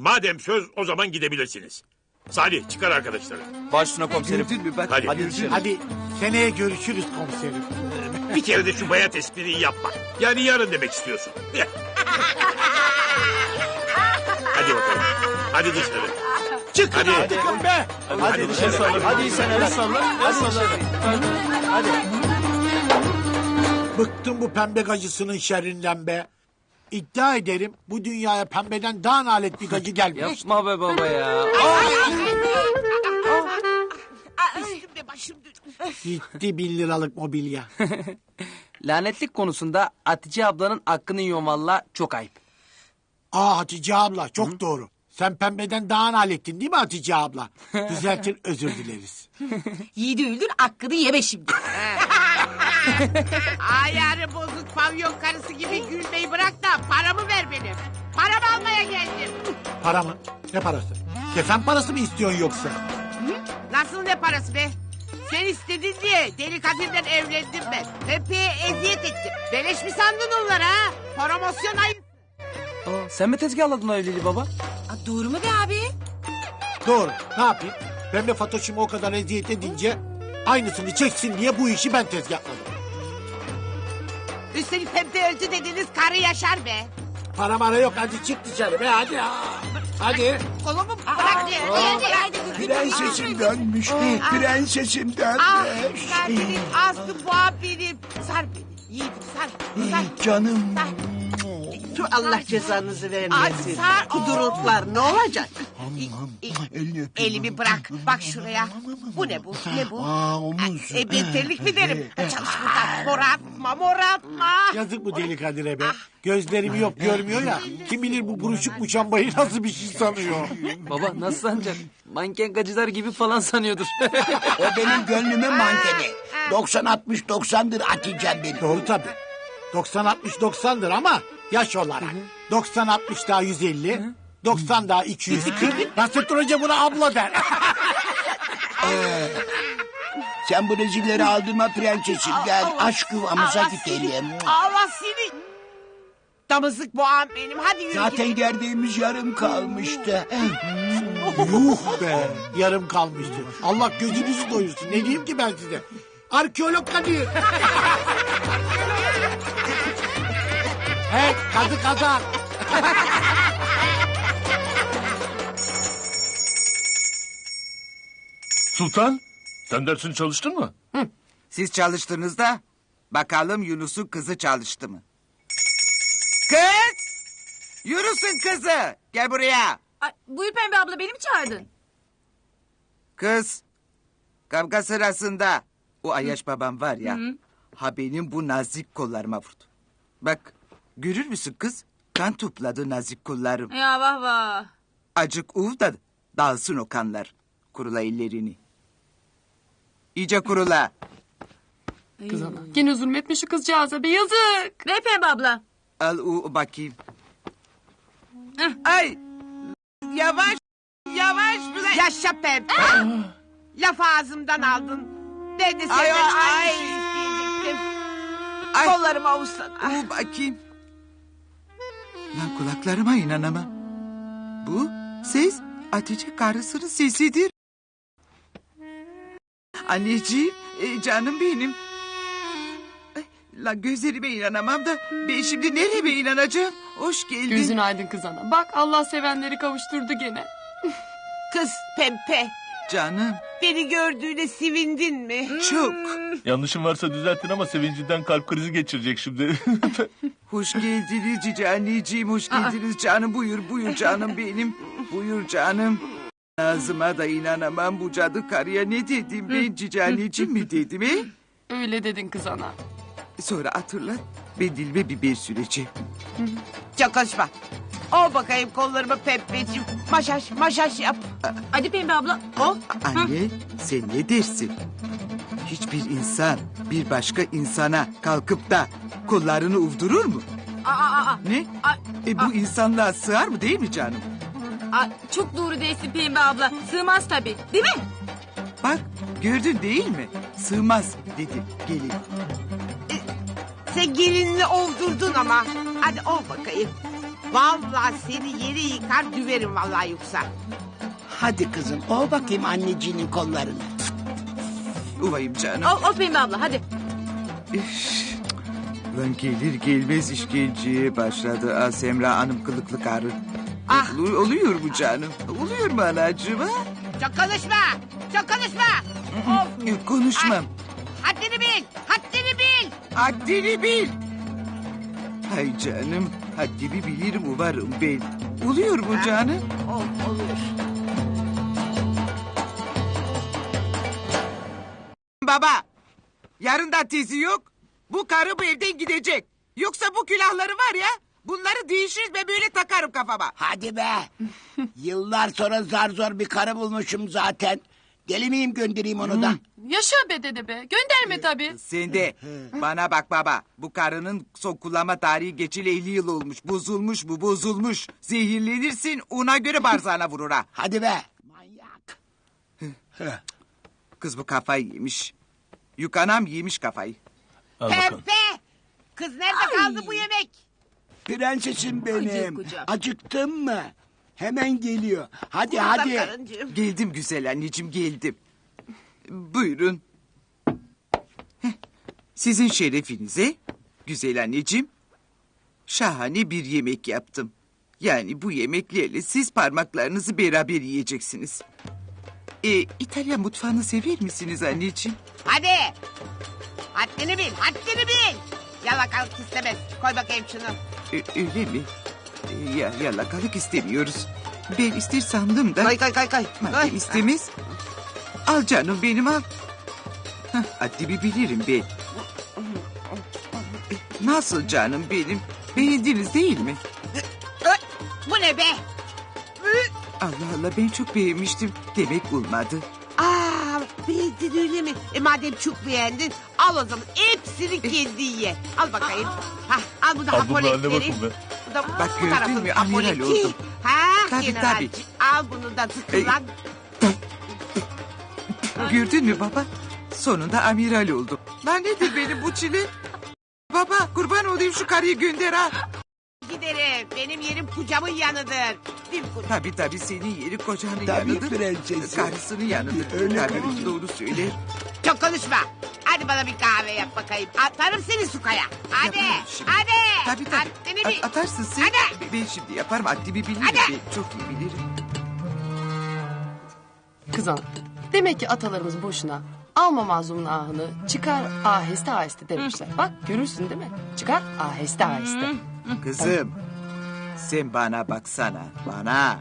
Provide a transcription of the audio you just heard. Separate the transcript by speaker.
Speaker 1: Madem söz o zaman gidebilirsiniz. Salih çıkar arkadaşları.
Speaker 2: Baş üstüne komiserim.
Speaker 1: Hadi.
Speaker 3: Hadi seneye görüşürüz komiserim.
Speaker 1: Bir kere de şu bayat espriyi yapma. Yani yarın demek istiyorsun. Hadi bakalım. Hadi dışarı.
Speaker 3: Çıkın
Speaker 1: Hadi.
Speaker 3: artık be.
Speaker 1: Hadi, dışarı.
Speaker 2: Hadi sen el salla. El salla. Hadi.
Speaker 3: Bıktım bu pembe gacısının şerrinden be. İddia ederim bu dünyaya pembeden daha nalet bir gacı gelmiş.
Speaker 2: Yapma be baba ya.
Speaker 4: Üstümde başım.
Speaker 3: Gitti bin liralık mobilya.
Speaker 2: Lanetlik konusunda Hatice ablanın hakkını yiyor valla çok ayıp.
Speaker 3: Aa Hatice abla çok doğru. Sen pembeden daha nalettin değil mi Hatice abla? Düzeltir özür dileriz.
Speaker 4: Yiğidi öldür hakkını yeme şimdi. Ayarı bozuk pavyon karısı gibi gülmeyi bırak da paramı ver benim. Paramı almaya geldim.
Speaker 3: Para mı? Ne parası? Kefen parası mı istiyorsun yoksa?
Speaker 4: Nasıl ne parası be? Sen istedin diye deli Kadir'den evlendim ben. Pepe'ye eziyet ettim. Beleş mi sandın onları ha? Promosyon ayı.
Speaker 2: Aa, sen mi tezgahladın o evliliği baba?
Speaker 4: Doğru mu be abi?
Speaker 3: Doğru. Ne yapayım? Pembe Fatoş'umu o kadar eziyet edince aynısını çeksin diye bu işi ben tezgahladım.
Speaker 4: Üstelik Pepe öldü dediniz karı yaşar be.
Speaker 3: Para mara yok hadi çık dışarı be hadi. Aa, Hadi.
Speaker 4: Kolumu bırak.
Speaker 5: Prensesim dönmüş. Prensesim
Speaker 4: Ah
Speaker 5: dönmüş.
Speaker 4: benim Aslı boğa benim. Sar beni. Yiğidim sar. Sar.
Speaker 5: Canım.
Speaker 4: Sar.
Speaker 6: Şu Allah cezanızı
Speaker 4: Ay,
Speaker 6: vermesin.
Speaker 4: sar.
Speaker 6: Kuduruklar ne olacak?
Speaker 5: Elini öpeyim.
Speaker 4: Elimi bırak. Bak şuraya. Bu ne bu? Ne bu?
Speaker 5: Aa, omuz.
Speaker 4: E ben terlik mi derim? Çalış buradan. Moratma moratma.
Speaker 3: Yazık bu deli Kadir'e be. Gözlerim yok görmüyor ya. Kim bilir bu buruşuk muşambayı nasıl bir şey sanıyor.
Speaker 2: Baba nasıl sanacak? Manken gacılar gibi falan sanıyordur.
Speaker 5: O benim gönlümün mankeni. 90-60-90'dır Hatice'm benim.
Speaker 3: Doğru tabii. 90-60-90'dır ama yaş olarak. 90-60 daha 150. 90 daha 240. Nasrettin Hoca buna abla der.
Speaker 5: Sen bu rezilleri aldırma prensesim. Gel aşk yuvamıza gidelim.
Speaker 4: Allah seni. Damızlık boğam benim. Hadi yürü.
Speaker 5: Zaten
Speaker 4: gidelim.
Speaker 5: gerdeğimiz yarım kalmıştı.
Speaker 3: Yuh be. Yarım kalmıştı. Allah gözünüzü doyursun. Ne diyeyim ki ben size? Arkeolog Kadir. He kadı kazan.
Speaker 7: Sultan, sen dersini çalıştın mı?
Speaker 8: Siz çalıştığınızda bakalım Yunus'un kızı çalıştı mı? Kız! Yunus'un kızı! Gel buraya.
Speaker 9: Ay, buyur Pembe abla beni mi çağırdın?
Speaker 8: Kız, kavga sırasında o Ayaş babam var ya... ...ha benim bu nazik kollarıma vurdu. Bak, görür müsün kız? Kan topladı nazik kollarım.
Speaker 9: Ya vah vah.
Speaker 8: Acık uv da dağılsın o kanlar. Kurula ellerini. İyice kurula.
Speaker 9: Yine zulmetmiş şu kızcağıza be yazık. Ver Pembe abla.
Speaker 8: Al u bakayım. Ay! Yavaş! Yavaş! Bile.
Speaker 4: Yaşa Pepe. Laf ağzımdan aldın. Ben de senden
Speaker 8: Ay, ay. Ay.
Speaker 4: Kollarımı avuslan.
Speaker 8: U bakayım. Lan kulaklarıma inanamam. Bu ses Hatice karısının sesidir. Anneciğim, e, canım benim. Ay, Lan gözlerime inanamam da ben şimdi nereye inanacağım? Hoş geldin.
Speaker 9: Gözün aydın kız ana. Bak Allah sevenleri kavuşturdu gene.
Speaker 4: Kız Pempe.
Speaker 8: Canım
Speaker 4: Beni gördüğüne sevindin mi?
Speaker 8: çok.
Speaker 7: Yanlışım varsa düzeltin ama sevincinden kalp krizi geçirecek şimdi.
Speaker 8: Hoş geldiniz cici anneciğim, hoş geldiniz canım. Buyur, buyur canım benim. Buyur canım. Ağzıma da inanamam bu cadı karıya ne dedim ben cici anneciğim mi dedim he?
Speaker 9: Öyle dedin kız ana.
Speaker 8: Sonra hatırlat ben dilime biber süreceğim.
Speaker 4: Çok konuşma. Ol bakayım kollarımı Pempeciğim. Maşaş maşaş yap.
Speaker 9: Hadi Pembe abla.
Speaker 4: Ol.
Speaker 8: Anne sen ne dersin? Hiçbir insan bir başka insana kalkıp da kollarını uvdurur mu?
Speaker 9: Aa, aa, aa.
Speaker 8: Ne?
Speaker 9: Ay,
Speaker 8: E bu insanlığa sığar mı değil mi canım?
Speaker 9: Aa, çok doğru değilsin Pembe abla. Sığmaz tabii. Değil mi?
Speaker 8: Bak gördün değil mi? Sığmaz dedi gelin.
Speaker 4: Sen gelinini oldurdun ama. Hadi ol bakayım. Vallahi seni yeri yıkar düverim vallahi yoksa.
Speaker 5: Hadi kızım o bakayım anneciğinin kollarını.
Speaker 8: Uvayım canım.
Speaker 9: O, öpeyim abla hadi.
Speaker 8: Lan gelir gelmez işkenceye başladı ha Semra Hanım kılıklı karı.
Speaker 4: Ah.
Speaker 8: Olu- oluyor mu canım? Oluyor mu anacığım ha?
Speaker 4: Çok konuşma. Çok konuşma. of.
Speaker 8: Yok, Konuşmam.
Speaker 4: Haddini bil. Haddini bil.
Speaker 8: Haddini bil. Hay canım. Haddimi bilirim umarım ben. Oluyor mu canım?
Speaker 4: Of olur.
Speaker 8: Baba. Yarın da tezi yok. Bu karı bu evden gidecek. Yoksa bu külahları var ya. Bunları değişir ve böyle takarım kafama.
Speaker 5: Hadi be. Yıllar sonra zar zor bir karı bulmuşum zaten. Deli miyim göndereyim onu da.
Speaker 9: Yaşa be dede be. Gönderme tabii.
Speaker 8: Sen de bana bak baba. Bu karının son kullanma tarihi geçeli 50 yıl olmuş. Bozulmuş bu bozulmuş. Zehirlenirsin ona göre barzana vurur ha.
Speaker 5: Hadi be. Manyak.
Speaker 8: Kız bu kafayı yemiş. Yukanam yemiş kafayı.
Speaker 7: Al bakalım.
Speaker 4: Pembe. Kız nerede kaldı bu yemek?
Speaker 5: Prensesim benim.
Speaker 4: kucak.
Speaker 5: Acıktın mı? Hemen geliyor. Hadi
Speaker 4: Burada
Speaker 5: hadi.
Speaker 4: karıncığım.
Speaker 8: Geldim güzel anneciğim geldim. Buyurun. Heh, Sizin şerefinize güzel anneciğim şahane bir yemek yaptım. Yani bu yemeklerle siz parmaklarınızı beraber yiyeceksiniz. E, İtalyan mutfağını sever misiniz anneciğim?
Speaker 4: Hadi. Haddini bil. Haddini bil. Yalakalık istemez. Koy bakayım şunu.
Speaker 8: Ö- öyle mi? E, ya, yalakalık istemiyoruz. Ben ister sandım da.
Speaker 4: Koy koy koy koy.
Speaker 8: Madem
Speaker 4: koy.
Speaker 8: istemez. Al canım benim al. Hah, Haddimi bilirim ben. Nasıl canım benim? Beğendiniz değil mi?
Speaker 4: Bu ne be?
Speaker 8: Allah Allah ben çok beğenmiştim. Demek olmadı.
Speaker 4: Aa, beğendin öyle mi? E madem çok beğendin al o zaman hepsini kendi ye. Al bakayım. Ha, al bu da
Speaker 7: Al bunun haline
Speaker 4: hapoletleri.
Speaker 7: bakın be.
Speaker 4: Bu da
Speaker 8: Bak
Speaker 4: bu
Speaker 8: gördün
Speaker 4: tarafın
Speaker 8: mü? Amiral
Speaker 4: hapoleti.
Speaker 8: oldum.
Speaker 4: Ha,
Speaker 8: Tabii,
Speaker 4: generalci. Al bunu da tıkılan.
Speaker 8: Gördün mü baba? Sonunda amiral oldum. Lan nedir benim bu çile? Baba kurban olayım şu karıyı gönder ha.
Speaker 4: Giderim. Benim yerim kucamın yanıdır. Bir kucam.
Speaker 8: Tabii tabii senin yeri kocanın
Speaker 5: Tabii
Speaker 8: yanıdır.
Speaker 5: prensesim.
Speaker 8: Karısının yanıdır.
Speaker 5: Öyle
Speaker 8: tabii
Speaker 5: konuşun.
Speaker 8: doğru söyler.
Speaker 4: Çok konuşma. Hadi bana bir kahve yap bakayım. Atarım seni sukaya. Hadi.
Speaker 8: Yaparım şimdi.
Speaker 4: Hadi.
Speaker 8: Tabii tabii.
Speaker 4: Haddini bil.
Speaker 8: At- atarsın sen.
Speaker 4: Hadi.
Speaker 8: Ben şimdi yaparım. Haddimi bilirim.
Speaker 4: Hadi.
Speaker 8: Ben çok iyi bilirim.
Speaker 9: Kız ana. Demek ki atalarımız boşuna Alma mazlumun ahını. Çıkar aheste aheste demişler. Bak görürsün değil mi? Çıkar aheste aheste.
Speaker 8: Kızım sen bana baksana bana.